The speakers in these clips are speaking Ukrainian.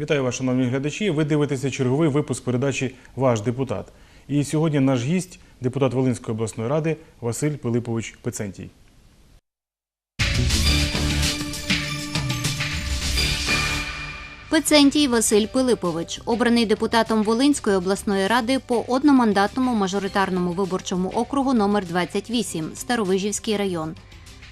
Вітаю вас, шановні глядачі. Ви дивитеся черговий випуск передачі Ваш депутат. І сьогодні наш гість, депутат Волинської обласної ради Василь Пилипович Пецентій. Пецентій Василь Пилипович, обраний депутатом Волинської обласної ради по одномандатному мажоритарному виборчому округу номер 28 Старовижівський район.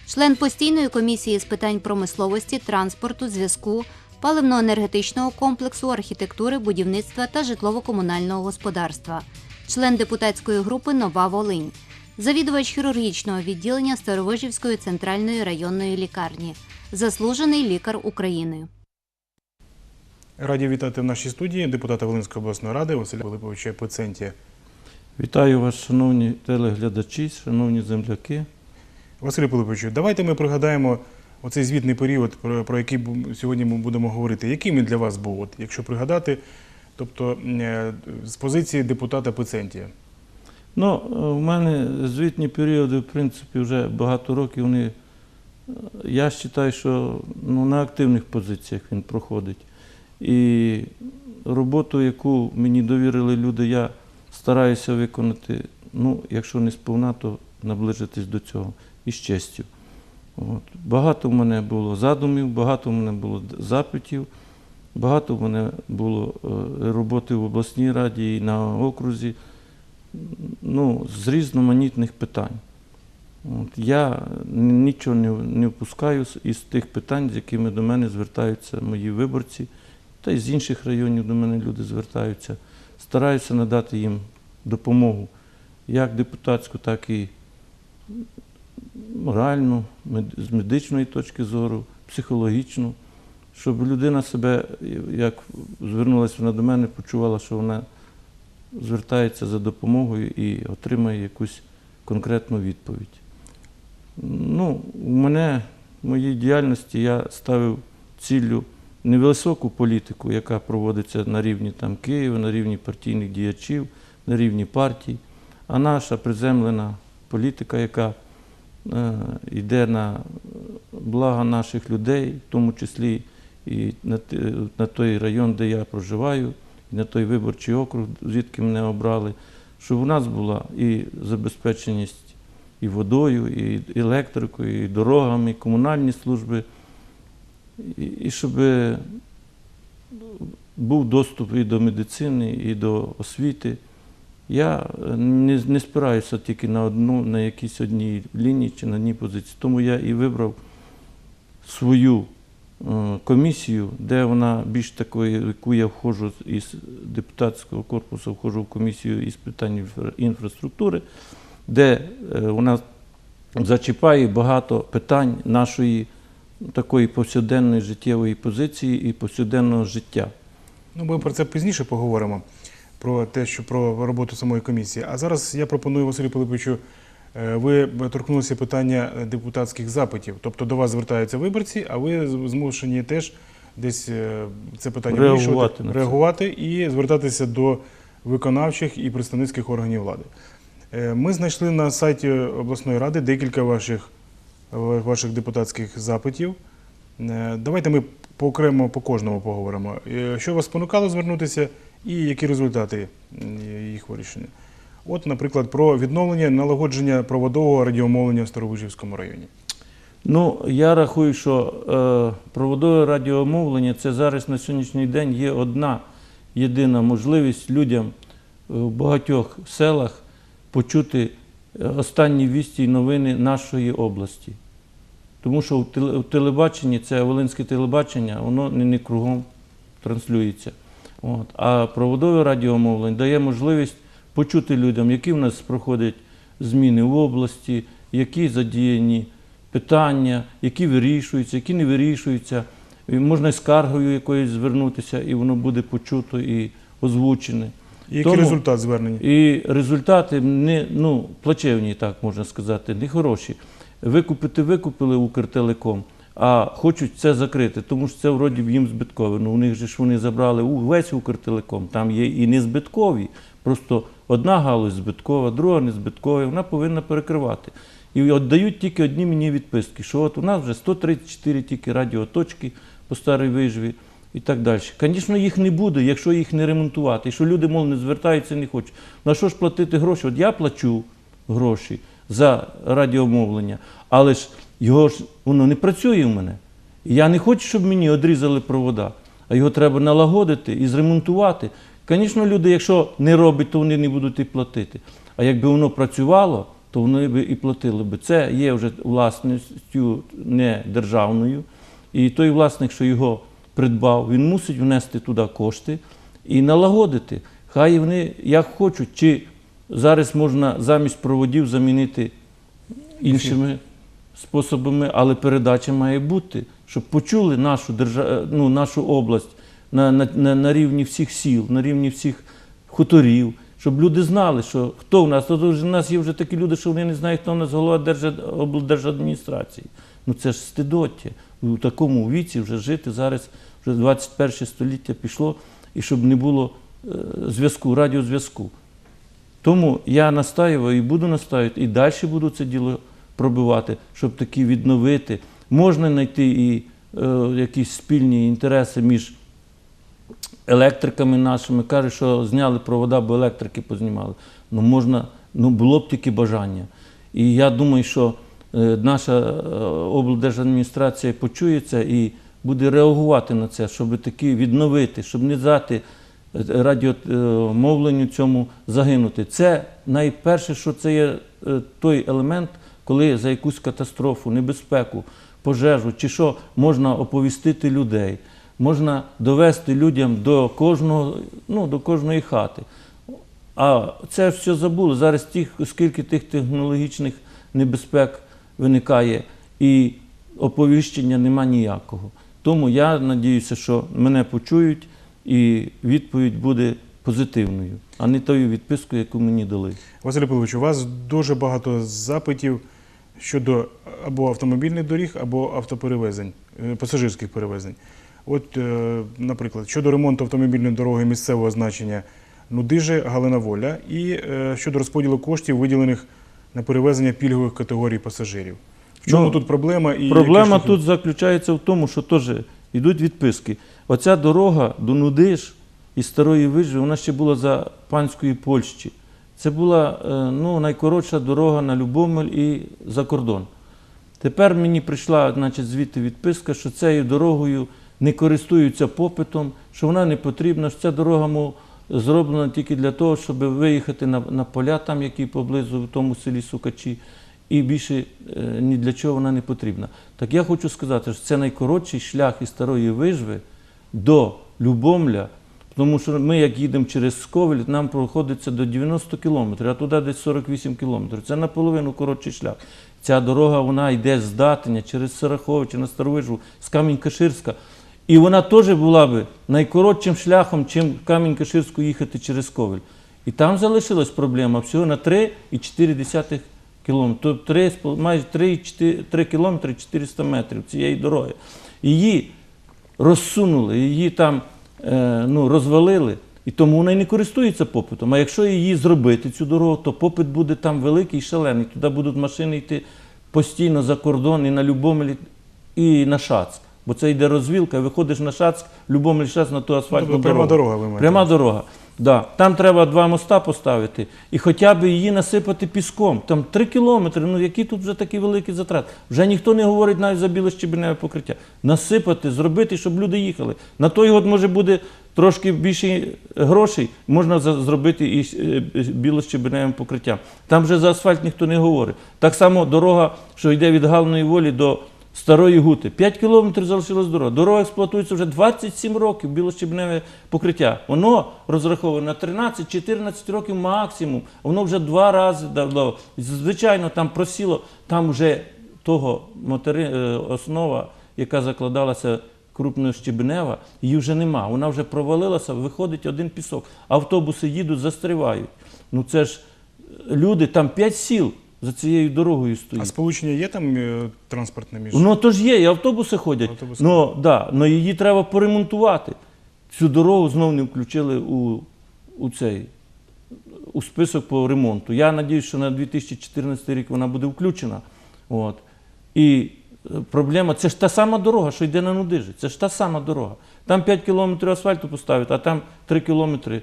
Член постійної комісії з питань промисловості, транспорту, зв'язку, паливно-енергетичного комплексу, архітектури, будівництва та житлово-комунального господарства. Член депутатської групи Нова Волинь. Завідувач хірургічного відділення Старовижівської центральної районної лікарні. Заслужений лікар України. Раді вітати в нашій студії депутата Волинської обласної ради Василя Пилиповича Пецентія. Вітаю вас, шановні телеглядачі, шановні земляки. Василю Пилиповичу, давайте ми пригадаємо оцей звітний період, про, який сьогодні ми будемо говорити. Яким він для вас був, от, якщо пригадати, тобто е, з позиції депутата Пецентія? Ну, е, в мене звітні періоди, в принципі, вже багато років. Вони, е, я вважаю, що ну, на активних позиціях він проходить. І роботу, яку мені довірили люди, я стараюся виконати, ну, якщо не сповна, то наближитись до цього із честю. От. Багато в мене було задумів, багато в мене було запитів, багато в мене було е, роботи в обласній раді і на окрузі ну, з різноманітних питань. От, я нічого не, не впускаю із тих питань, з якими до мене звертаються мої виборці, та й з інших районів до мене люди звертаються. Стараюся надати їм допомогу як депутатську, так і моральну, з медичної точки зору, психологічну, щоб людина себе, як звернулася вона до мене, почувала, що вона звертається за допомогою і отримає якусь конкретну відповідь. Ну, у мене в моїй діяльності я ставив ціллю невисоку політику, яка проводиться на рівні там, Києва, на рівні партійних діячів, на рівні партій, а наша приземлена політика, яка йде на благо наших людей, в тому числі і на, на той район, де я проживаю, і на той виборчий округ, звідки мене обрали, щоб у нас була і забезпеченість і водою, і електрикою, і дорогами, і комунальні служби, і щоб був доступ і до медицини, і до освіти. Я е, не, не спираюся тільки на одну, на якійсь одній лінії чи на одній позиції. Тому я і вибрав свою е, комісію, де вона більш такою, яку я входжу із депутатського корпусу, входжу в комісію із питань інфраструктури, де е, вона зачіпає багато питань нашої такої повсякденної життєвої позиції і повсякденного життя. Ну, ми про це пізніше поговоримо, про те, що про роботу самої комісії. А зараз я пропоную Василю Пилиповичу, е, ви торкнулися питання депутатських запитів. Тобто до вас звертаються виборці, а ви змушені теж десь е, це питання Реагувати вирішувати, на це. реагувати і звертатися до виконавчих і представницьких органів влади. Е, Ми знайшли на сайті обласної ради декілька ваших, ваших депутатських запитів. Давайте ми окремо по кожному поговоримо. Що вас спонукало звернутися і які результати їх вирішення? От, наприклад, про відновлення налагодження проводового радіомовлення в Старовижівському районі. Ну, я рахую, що е, проводове радіомовлення це зараз на сьогоднішній день є одна єдина можливість людям е, в багатьох селах почути е, останні вісті й новини нашої області. Тому що в телебаченні, це Волинське телебачення, воно не кругом транслюється. От. А проводове радіомовлення дає можливість почути людям, які в нас проходять зміни в області, які задіяні питання, які вирішуються, які не вирішуються. І можна скаргою якоюсь звернутися, і воно буде почуто і озвучене. І який Тому- результат звернення? І результати не ну, плачевні, так можна сказати, не хороші. Викупити викупили Укртелеком, а хочуть це закрити, тому що це вроді їм збиткове. Ну, у них же ж вони забрали весь Укртелеком. Там є і не збиткові. Просто одна галузь збиткова, друга не збиткова, вона повинна перекривати. І от дають тільки одні мені відписки, що от у нас вже 134 тільки радіоточки по старій вижві. і так далі. Звісно, їх не буде, якщо їх не ремонтувати. І що люди, мов, не звертаються, не хочуть. На що ж платити гроші? От я плачу гроші за радіомовлення, але ж його ж воно не працює в мене. І я не хочу, щоб мені одрізали провода, а його треба налагодити і зремонтувати. Звісно, люди, якщо не роблять, то вони не будуть і платити. А якби воно працювало, то вони б і платили би. Це є вже власністю не державною. І той власник, що його придбав, він мусить внести туди кошти і налагодити. Хай вони як хочуть, чи зараз можна замість проводів замінити іншими способами, але передача має бути, щоб почули нашу, держа... ну, нашу область на, на, на, на рівні всіх сіл, на рівні всіх хуторів, щоб люди знали, що хто в нас. То в нас є вже такі люди, що вони не знають, хто в нас голова держа... облдержадміністрації. Ну це ж стидоття. У такому віці вже жити зараз, вже 21 століття пішло, і щоб не було е, зв'язку, радіозв'язку. Тому я настаюваю і буду настаювати, і далі буду це діло пробивати, щоб таки відновити. Можна знайти і е, якісь спільні інтереси між електриками нашими. Кажуть, що зняли провода, бо електрики познімали. Ну можна, ну було б тільки бажання. І я думаю, що е, наша е, облдержадміністрація почує це і буде реагувати на це, щоб таки відновити, щоб не дати е, радіомовленню цьому загинути. Це найперше, що це є е, той елемент, коли за якусь катастрофу, небезпеку, пожежу чи що можна оповістити людей, можна довести людям до кожного, ну, до кожної хати. А це все забули. Зараз тих, скільки тих технологічних небезпек виникає, і оповіщення нема ніякого. Тому я надіюся, що мене почують, і відповідь буде позитивною, а не тою відпискою, яку мені дали. Василь Павлович, у вас дуже багато запитів щодо або автомобільних доріг, або автоперевезень, е, пасажирських перевезень. От, е, наприклад, щодо ремонту автомобільної дороги місцевого значення Нудиже, Галина Воля, і е, щодо розподілу коштів, виділених на перевезення пільгових категорій пасажирів. В чому Ну, тут проблема? І Проблема тут заключається в тому, що теж йдуть відписки. Оця дорога до Нудиш і Старої Вижі, вона ще була за панської Польщі. Це була е, ну, найкоротша дорога на Любомель і за кордон. Тепер мені прийшла значить, звідти відписка, що цією дорогою не користуються попитом, що вона не потрібна, що ця дорога мов, зроблена тільки для того, щоб виїхати на, на поля, там, які поблизу в тому селі Сукачі, і більше е, ні для чого вона не потрібна. Так я хочу сказати, що це найкоротший шлях із Старої Вижви до Любомля, тому що ми, як їдемо через Сковель, нам проходиться до 90 кілометрів, а туди десь 48 кілометрів. Це наполовину коротший шлях. Ця дорога вона йде з Датиня через Сараховича на Старовижу, з Камінь-Каширська. І вона теж була би найкоротшим шляхом, чим в Камінь-Каширську їхати через Ковель. І там залишилась проблема всього на 3,4 кілометри. Тобто 3, майже 3, 3 кілометри 400 метрів цієї дороги. Її розсунули, її там ну, розвалили, і тому вона й не користується попитом. А якщо її зробити, цю дорогу, то попит буде там великий і шалений. Туди будуть машини йти постійно за кордон і на Любомелі, і на Шацьк. Бо це йде розвілка, виходиш на Шацьк, Любомель Шацьк на ту асфальтну Тобто пряма дорога, ви маєте Пряма дорога. Да. Там треба два моста поставити і хоча б її насипати піском. Там три кілометри. Ну які тут вже такі великі затрати? Вже ніхто не говорить навіть за біле щебеневе покриття. Насипати, зробити, щоб люди їхали. На той год може буде трошки більше грошей, можна зробити і е, білощебеневим покриттям. Там вже за асфальт ніхто не говорить. Так само дорога, що йде від Галної волі до Старої Гути. 5 кілометрів залишилась дорога. Дорога експлуатується вже 27 років, білощебневе покриття. Воно розраховане на 13-14 років максимум. Воно вже два рази давно. Звичайно, там просіло, там вже того матери, е, основа, яка закладалася крупнощебнева, її вже нема. Вона вже провалилася, виходить один пісок. Автобуси їдуть, застрівають. Ну це ж е, люди, там 5 сіл за цією дорогою стоїть. А сполучення є там е, транспортне між? Ну то ж є, і автобуси ходять. Автобуси Ну да, но її треба поремонтувати. Цю дорогу знов не включили у, у цей у список по ремонту. Я сподіваюся, що на 2014 рік вона буде включена. От. І е, проблема це ж та сама дорога, що йде на Нудижі. Це ж та сама дорога. Там 5 кілометрів асфальту поставити, а там 3 кілометри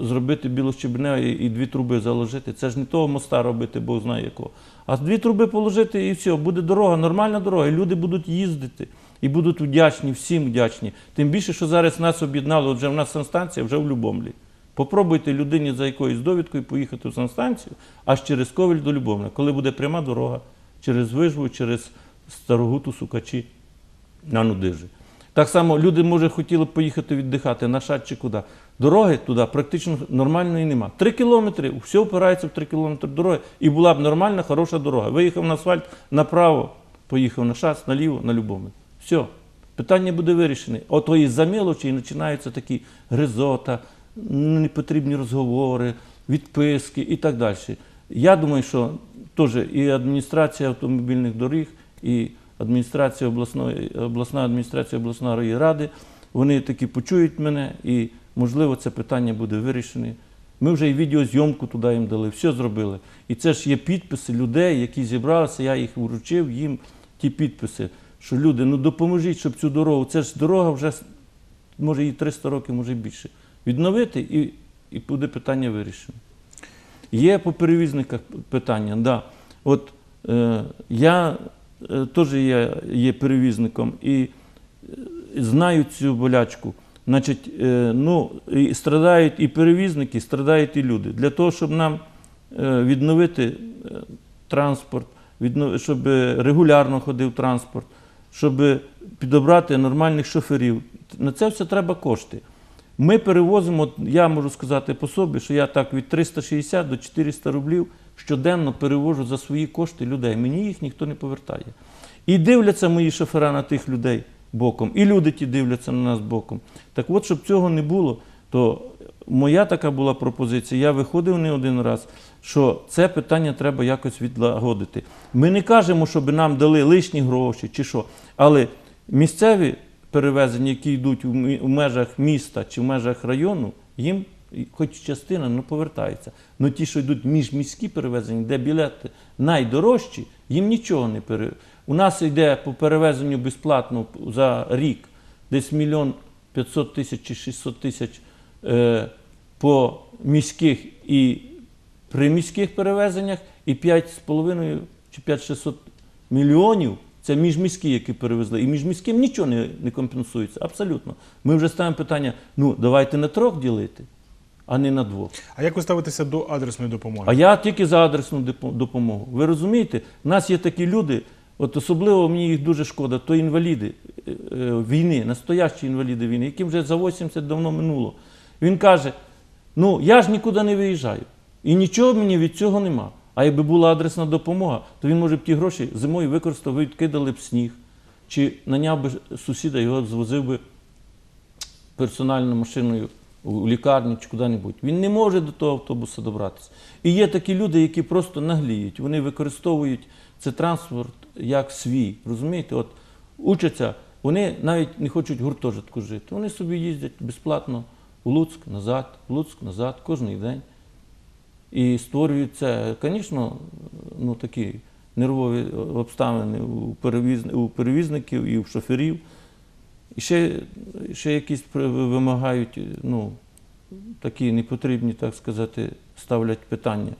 зробити білощебне і, і дві труби заложити. Це ж не того моста робити, Бог знає якого. А дві труби положити і все, буде дорога, нормальна дорога, і люди будуть їздити. І будуть вдячні, всім вдячні. Тим більше, що зараз нас об'єднали, вже в нас санстанція вже в Любомлі. Попробуйте людині за якоюсь довідкою поїхати в санстанцію, аж через Ковель до Любомля, коли буде пряма дорога через Вижву, через Старогуту, Сукачі на Нудижі. Так само люди, може, хотіли поїхати віддихати на Шат чи куди. Дороги туди практично нормальної нема. Три кілометри, все впирається в три кілометри дороги. І була б нормальна, хороша дорога. Виїхав на асфальт направо, поїхав на шас, наліво, на любому. Все. Питання буде вирішене. Ото із-за мелочі і починаються такі гризота, непотрібні розговори, відписки і так далі. Я думаю, що теж і адміністрація автомобільних доріг, і адміністрація обласної, обласна адміністрація обласної ради, вони таки почують мене, і можливо це питання буде вирішене. Ми вже і відеозйомку туди їм дали, все зробили. І це ж є підписи людей, які зібралися, я їх вручив їм ті підписи, що люди, ну допоможіть, щоб цю дорогу, це ж дорога вже може і 300 років, може і більше. Відновити і, і буде питання вирішено. Є по перевізниках питання, да. От е, я теж є, є перевізником і е, знаю цю болячку. Значить, е, ну, і страдають і перевізники, страдають і люди. Для того, щоб нам е, відновити е, транспорт, щоб регулярно ходив транспорт, щоб підобрати нормальних шоферів. На це все треба кошти. Ми перевозимо, я можу сказати по собі, що я так від 360 до 400 рублів щоденно перевожу за свої кошти людей. Мені їх ніхто не повертає. І дивляться мої шофера на тих людей боком, і люди ті дивляться на нас боком. Так от, щоб цього не було, то моя така була пропозиція. Я виходив не один раз, що це питання треба якось відлагодити. Ми не кажемо, щоб нам дали лишні гроші чи що, але місцеві перевезення, які йдуть в межах міста чи в межах району, їм хоч частина не повертається. Ну ті, що йдуть міжміські перевезення, де білети найдорожчі, їм нічого не пере. У нас йде по перевезенню безплатно за рік десь мільйон 500 тисяч чи 600 тисяч е, по міських і приміських перевезеннях, і 5,5 чи 5-600 мільйонів це міжміські, які перевезли. І міжміським нічого не, не компенсується. Абсолютно. Ми вже ставимо питання: ну давайте на трьох ділити, а не на двох. А як ви ставитеся до адресної допомоги? А я тільки за адресну допомогу. Ви розумієте, в нас є такі люди, от особливо мені їх дуже шкода, то інваліди е, е, війни, настоящі інваліди війни, яким вже за 80 давно минуло. Він каже: ну я ж нікуди не виїжджаю. І нічого мені від цього нема. А якби була адресна допомога, то він, може, б ті гроші зимою використав, відкидали б сніг, чи наняв би сусіда, його звозив би персональною машиною у лікарню чи куди-небудь. Він не може до того автобуса добратися. І є такі люди, які просто нагліють. Вони використовують цей транспорт як свій. Розумієте? От учаться, вони навіть не хочуть гуртожитку жити. Вони собі їздять безплатно у Луцьк назад, в Луцьк назад, кожен день. І створюють це, звісно, ну, такі нервові обставини у перевізників і у шоферів. І ще, ще якісь вимагають, ну, такі непотрібні, так сказати, ставлять питання.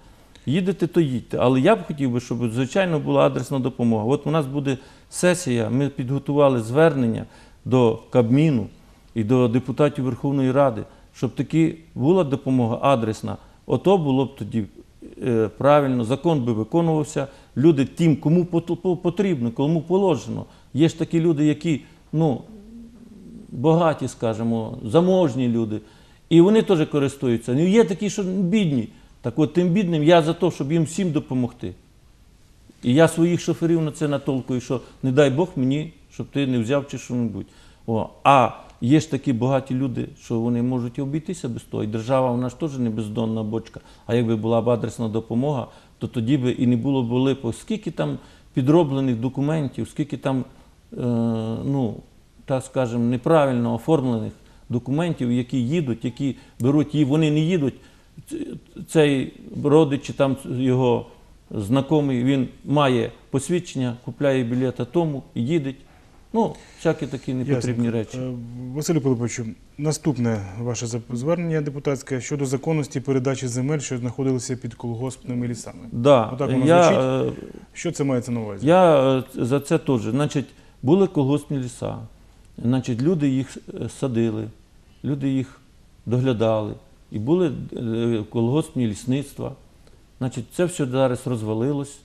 Їдете, то їдьте. Але я б хотів би, щоб, звичайно, була адресна допомога. От у нас буде сесія, ми підготували звернення до Кабміну і до депутатів Верховної Ради, щоб таки була допомога адресна. Ото було б тоді е, правильно, закон би виконувався. Люди тим, кому потрібно, кому положено. Є ж такі люди, які, ну, багаті, скажімо, заможні люди. І вони теж користуються. Ну, є такі, що бідні. Так от тим бідним я за те, щоб їм всім допомогти. І я своїх шоферів на це натолкую, що не дай Бог мені, щоб ти не взяв чи що-небудь. О, а є ж такі багаті люди, що вони можуть обійтися без того. І держава вона ж теж не бездонна бочка. А якби була б адресна допомога, то тоді би і не було б липу. Скільки там підроблених документів, скільки там, е, ну, так скажемо, неправильно оформлених документів, які їдуть, які беруть і вони не їдуть. Цей родич чи там його знайомий, він має посвідчення, купляє білета тому, їде, Ну, всякі такі непотрібні Ясно. речі. Е, Василю Пилиповичу, наступне ваше звернення депутатське щодо законності передачі земель, що знаходилися під колгоспними лісами. Да, Отак воно я, звучить? е, Що це мається на увазі? Я е, за це теж. Значить, були колгоспні ліса. Значить, люди їх е, садили, люди їх доглядали. І були е, колгоспні лісництва. Значить, це все зараз розвалилось.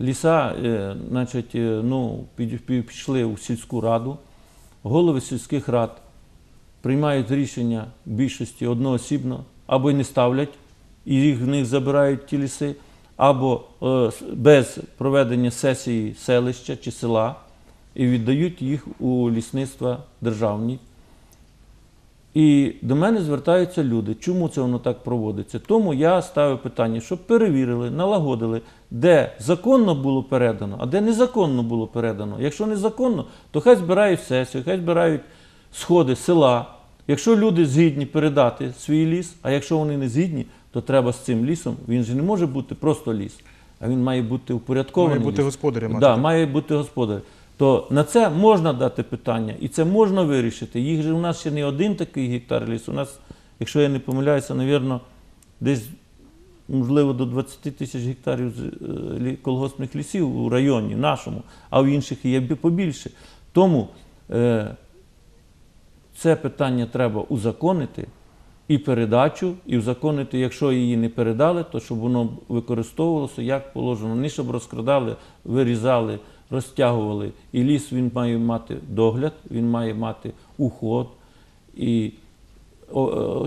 Ліса, е, значить, ну, пішли у сільську раду. Голови сільських рад приймають рішення більшості одноосібно, або й не ставлять, і їх в них забирають ті ліси, або без проведення сесії селища чи села, і віддають їх у лісництва державні. І до мене звертаються люди. Чому це воно так проводиться? Тому я ставив питання, щоб перевірили, налагодили, де законно було передано, а де незаконно було передано. Якщо незаконно, то хай збирають сесію, хай збирають сходи села. Якщо люди згідні передати свій ліс, а якщо вони не згідні, то треба з цим лісом. Він же не може бути просто ліс, а він має бути упорядкований. Має бути ліс. господарем, Да, має бути господар. То на це можна дати питання, і це можна вирішити. Їх же у нас ще не один такий гектар лісу. У нас, якщо я не помиляюся, навірно, десь можливо до 20 тисяч гектарів е, колгоспних лісів у районі нашому, а в інших є побільше. Тому е, це питання треба узаконити і передачу, і узаконити, якщо її не передали, то щоб воно використовувалося як положено. Не щоб розкрадали, вирізали, розтягували. І ліс він має мати догляд, він має мати уход і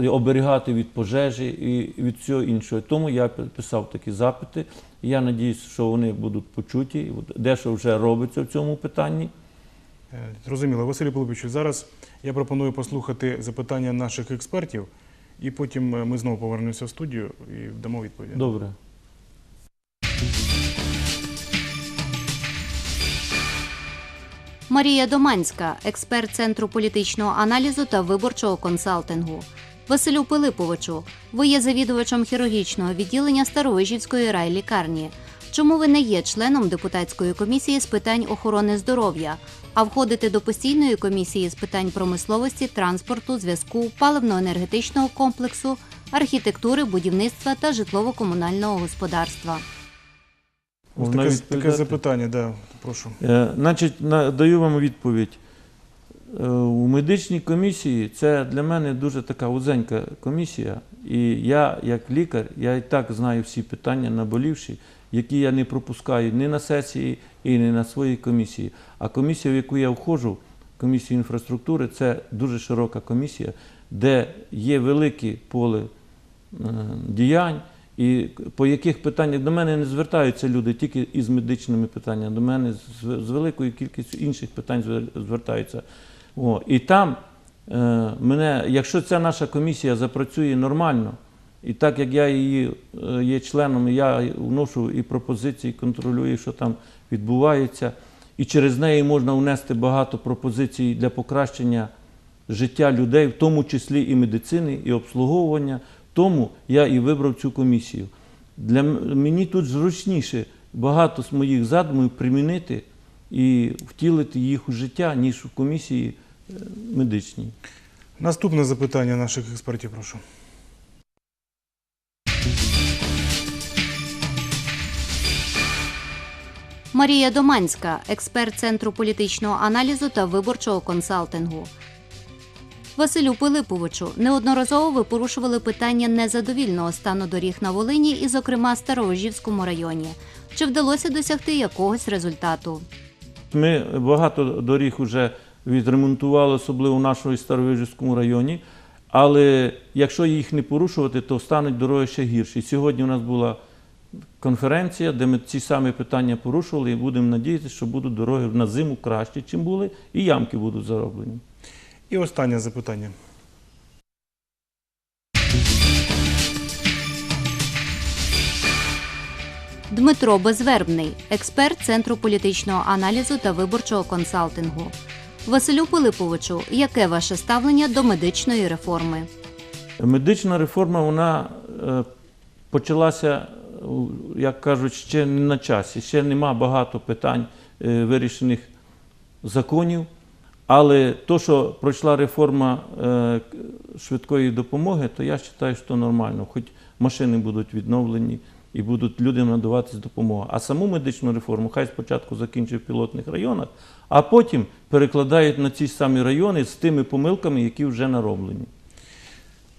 оберігати від пожежі і від всього іншого. Тому я писав такі запити. Я надіюсь, що вони будуть почуті. Дещо вже робиться в цьому питанні. Е, Зрозуміло. Василю Пилиповичу, зараз я пропоную послухати запитання наших експертів, і потім е, ми знову повернемося в студію і дамо відповіді. Добре. Марія Доманська, експерт Центру політичного аналізу та виборчого консалтингу. Василю Пилиповичу, ви є завідувачем хірургічного відділення Старовижівської райлікарні. Чому ви не є членом депутатської комісії з питань охорони здоров'я, а входите до постійної комісії з питань промисловості, транспорту, зв'язку, паливно-енергетичного комплексу, архітектури, будівництва та житлово-комунального господарства? Ось Вона таке, відповідати? таке запитання, да, прошу. Е, Значить, на- даю вам відповідь. Е, У медичній комісії це для мене дуже така вузенька комісія. І я, як лікар, я і так знаю всі питання наболівші, які я не пропускаю ні на сесії і не на своїй комісії. А комісія, в яку я входжу, комісія інфраструктури, це дуже широка комісія, де є велике поле е, діянь, і по яких питаннях до мене не звертаються люди тільки із медичними питаннями, до мене з, з великою кількістю інших питань звертаються. О, і там е, мене, якщо ця наша комісія запрацює нормально, і так як я її е, є членом, я вношу і пропозиції, контролюю, що там відбувається, і через неї можна внести багато пропозицій для покращення життя людей, в тому числі і медицини, і обслуговування. Тому я і вибрав цю комісію. Для мені тут зручніше багато з моїх задумів примінити і втілити їх у життя, ніж в комісії е, медичній. Наступне запитання наших експертів, прошу. Марія Доманська, експерт Центру політичного аналізу та виборчого консалтингу. Василю Пилиповичу, неодноразово ви порушували питання незадовільного стану доріг на Волині і, зокрема, Старовижівському районі. Чи вдалося досягти якогось результату? Ми багато доріг вже відремонтували, особливо в нашому Старовижівському районі. Але якщо їх не порушувати, то стануть дороги ще гірші. Сьогодні у нас була конференція, де ми ці самі питання порушували, і будемо надіятися, що будуть дороги на зиму кращі, чим були, і ямки будуть зароблені. І останнє запитання. Дмитро Безвербний, експерт Центру політичного аналізу та виборчого консалтингу. Василю Пилиповичу, яке ваше ставлення до медичної реформи? Медична реформа вона е, почалася, як кажуть, ще не на часі. Ще нема багато питань е, вирішених законів. Але то, що пройшла реформа е, швидкої допомоги, то я вважаю, що нормально. Хоч машини будуть відновлені і будуть людям надаватись допомога. А саму медичну реформу хай спочатку закінчить в пілотних районах, а потім перекладають на ці самі райони з тими помилками, які вже нароблені.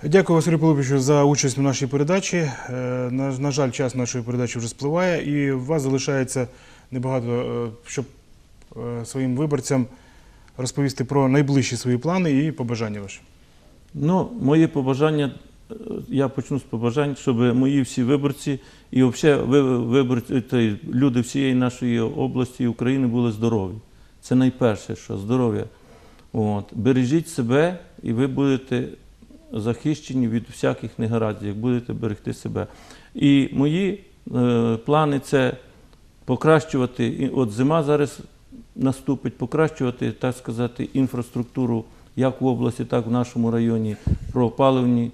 Дякую, Василю Пилиповичу, за участь в нашій передачі. Е, На, на жаль, час нашої передачі вже спливає, і у вас залишається небагато, е, щоб своїм виборцям розповісти про найближчі свої плани і побажання ваші. Ну, мої побажання, е, я почну з побажань, щоб мої всі виборці і взагалі та люди всієї нашої області України були здорові. Це найперше, що здоров'я. От. Бережіть себе, і ви будете захищені від всяких негараздів, як будете берегти себе. І мої е, плани це покращувати, от зима зараз наступить, покращувати, так сказати, інфраструктуру як в області, так і в нашому районі, про опалювальні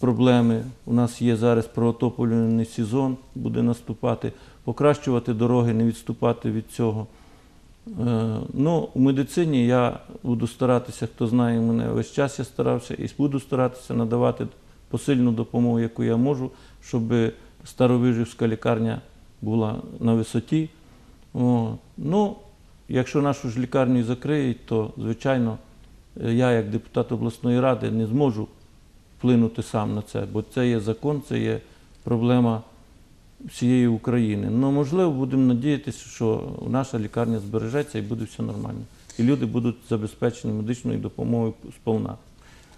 проблеми. У нас є зараз проотоплювальний сезон, буде наступати, покращувати дороги, не відступати від цього. Е, Ну, у медицині я буду старатися, хто знає мене, весь час я старався і буду старатися надавати посильну допомогу, яку я можу, щоб Старовижівська лікарня була на висоті. Ну, якщо нашу ж лікарню закриють, то, звичайно, е, я, як депутат обласної ради, не зможу вплинути сам на це, бо це є закон, це є проблема всієї України. Ну, можливо, будемо надіятися, що наша лікарня збережеться і буде все нормально. І люди будуть забезпечені медичною допомогою сповна.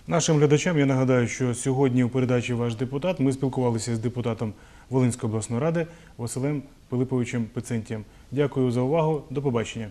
Нашим глядачам я нагадаю, що сьогодні у передачі Ваш депутат ми спілкувалися з депутатом Волинської обласної ради Василем Пилиповичем Пецентієм. Дякую за увагу. До побачення.